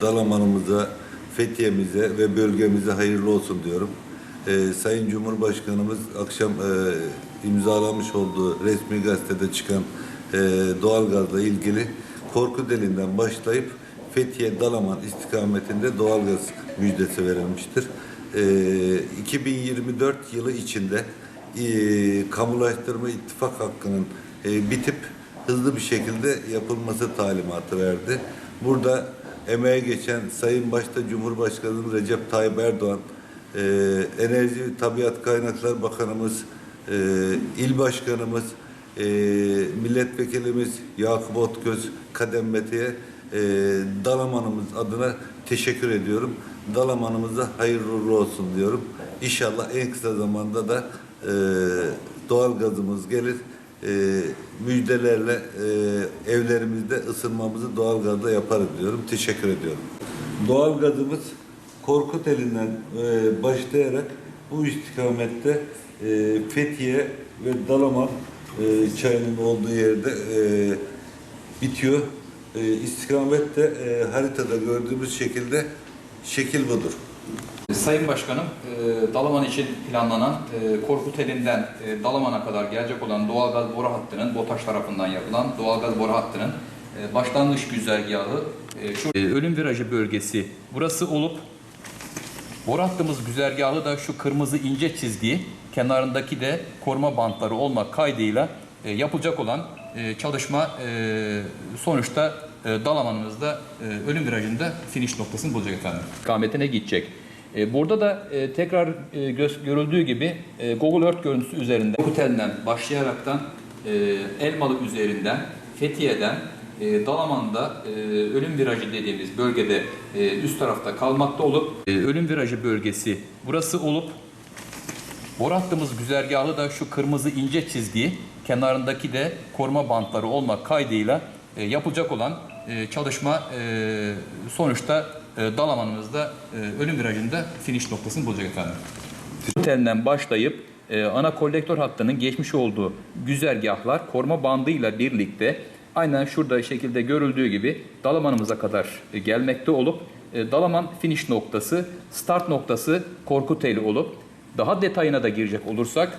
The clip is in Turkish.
Dalaman'ımıza, Fethiye'mize ve bölgemize hayırlı olsun diyorum. Ee, Sayın Cumhurbaşkanımız akşam e, imzalamış olduğu resmi gazetede çıkan e, doğalgazla ilgili Korkuteli'nden başlayıp Fethiye Dalaman istikametinde doğalgaz müjdesi verilmiştir. Ee, 2024 yılı içinde e, kamulaştırma ittifak hakkının e, bitip hızlı bir şekilde yapılması talimatı verdi. Burada emeğe geçen Sayın Başta Cumhurbaşkanı Recep Tayyip Erdoğan, e, Enerji Tabiat Kaynaklar Bakanımız, e, İl Başkanımız, e, Milletvekilimiz Yakup Otgöz Kadem Mete'ye e, Dalaman'ımız adına teşekkür ediyorum. Dalaman'ımıza hayırlı uğurlu olsun diyorum. İnşallah en kısa zamanda da e, doğal gazımız gelir. E, müjdelerle e, evlerimizde ısınmamızı doğal gazla yaparız diyorum. Teşekkür ediyorum. Doğal gazımız Korkuteli'nden e, başlayarak bu istikamette e, Fethiye ve Dalaman e, çayının olduğu yerde e, bitiyor. E, istikamet de e, haritada gördüğümüz şekilde şekil budur. Sayın Başkanım, e, Dalaman için planlanan e, Korkuteli'nden e, Dalaman'a kadar gelecek olan doğalgaz boru hattının, BOTAŞ tarafından yapılan doğalgaz boru hattının başlangıç güzergahı şu ölüm virajı bölgesi burası olup boru hattımız güzergahı da şu kırmızı ince çizgi kenarındaki de koruma bantları olmak kaydıyla yapılacak olan e, çalışma e, sonuçta e, Dalaman'ımızda e, ölüm virajında finish noktasını bulacak efendim. Kametine gidecek. Burada da tekrar görüldüğü gibi Google Earth görüntüsü üzerinden Otel'den başlayaraktan Elmalı üzerinden Fethiye'den Dalaman'da ölüm virajı dediğimiz bölgede üst tarafta kalmakta olup ölüm virajı bölgesi burası olup Boru hattımız güzergahı da şu kırmızı ince çizgi kenarındaki de koruma bantları olmak kaydıyla e, yapılacak olan e, çalışma e, sonuçta e, Dalaman'ımızda e, ölüm virajında finish noktasını bulacak efendim. Telinden başlayıp e, ana kolektör hattının geçmiş olduğu güzergahlar koruma bandıyla birlikte aynen şurada şekilde görüldüğü gibi Dalaman'ımıza kadar e, gelmekte olup e, Dalaman finish noktası, start noktası Korkuteli olup daha detayına da girecek olursak